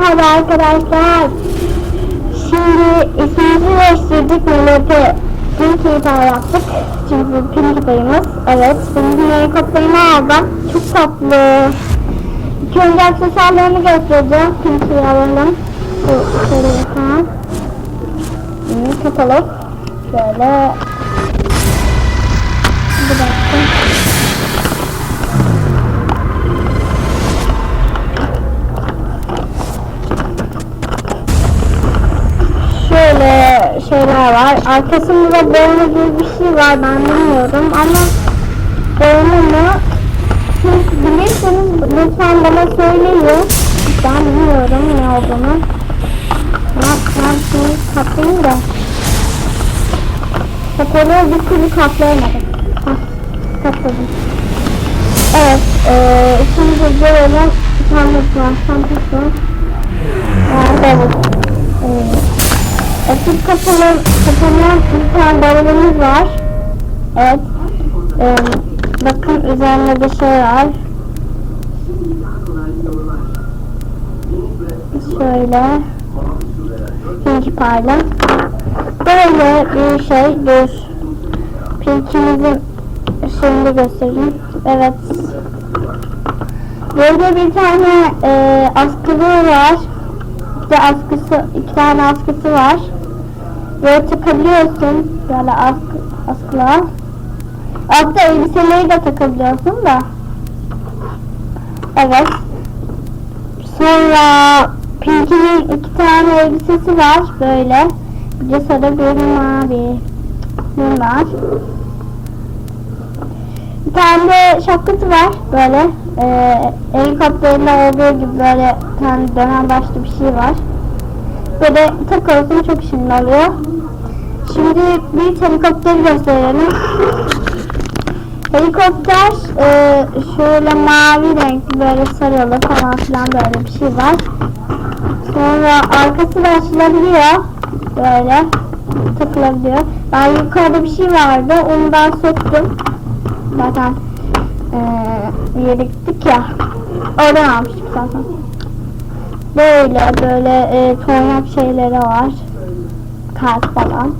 Merhaba arkadaşlar. Şimdi ismimizi değiştirdik. Melete Pinkie Pie yaptık. Çünkü Pinkie Pie'miz. Evet. Şimdi helikopterini aldım. Çok tatlı. İlk önce aksesuarlarını göstereceğim. Pinkie'yi alalım. Bu şöyle yapalım. Katalog. Şöyle. Var. Arkasında boynu gibi bir şey var. Ben bilmiyorum ama boynu mu? Siz bilirseniz lütfen bana söyleyin. Ben bilmiyorum ne olduğunu. Ne yapacağım şimdi kaplayayım da. Kapalı bir türlü kaplayamadım. Hah, kapladım. Evet, eee şimdi böyle var, çantası var. Açık kapalı, kapanan bir tane balonumuz var. Evet. Ee, bakın üzerinde bir şey var. Şöyle. Pinkie Pie'la. Böyle bir şey. Dur. Pinkie'mizin şeyini göstereyim. Evet. Böyle bir tane e, askılı var. Bir askısı, iki tane askısı var. Böyle takabiliyorsun. Böyle askı, askıla. Altta elbiseleri de takabiliyorsun da. Evet. Sonra Pinky'nin iki tane elbisesi var böyle. Bir de sarı bir mavi. Bunlar. Bir tane de şapkası var böyle. Ee, helikopterinde olduğu gibi böyle bir tane dönen başlı bir şey var. Böyle takıyorsun çok şirin oluyor. Şimdi bir helikopteri gösterelim. Helikopter e, şöyle mavi renkli böyle sarılı falan filan böyle bir şey var. Sonra arkası da açılabiliyor. Böyle takılabiliyor. Ben yukarıda bir şey vardı. Onu ben söktüm. Zaten e, yere gittik ya. Oradan almıştık zaten. Böyle böyle e, toynak şeyleri var. Kart falan.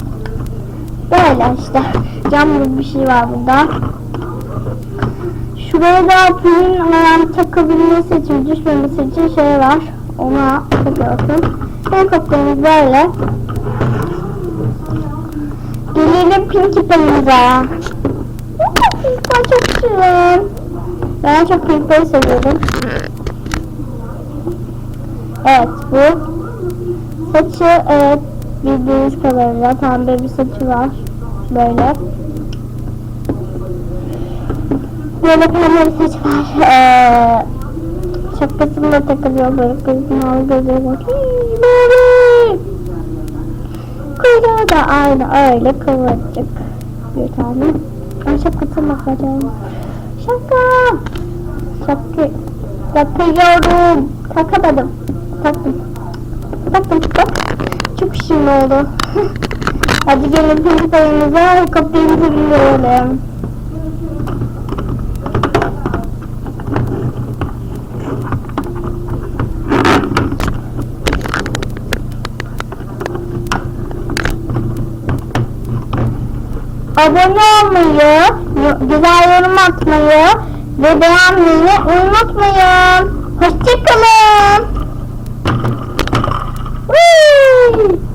Böyle işte. Cam bir şey var burada. Şuraya da pilin ayağını takabilmesi için, düşmemesi için şey var. Ona takıyorsun. Helikopterimiz böyle. Gelelim Pinkie Pie'mize. Ben çok şirin. Ben çok Pinkie seviyorum. Evet bu. Saçı evet bildiğiniz kadarıyla pembe bir saçı var. Böyle. Böyle pembe bir saç var. Ee, şapkasını da takılıyor böyle var. Hii, Böyle. Kuyruğu da aynı öyle kıvırcık. Bir tane. Ben şapkasını bakacağım. Şapka. Şapka. Takıyorum. Takamadım. Taktım. Taktım. Bak. Çok şirin oldu. Hadi gelin pinki payımıza helikopterimizi bindirelim. Abone olmayı, güzel yorum atmayı ve beğenmeyi unutmayın. Hoşçakalın. Woo!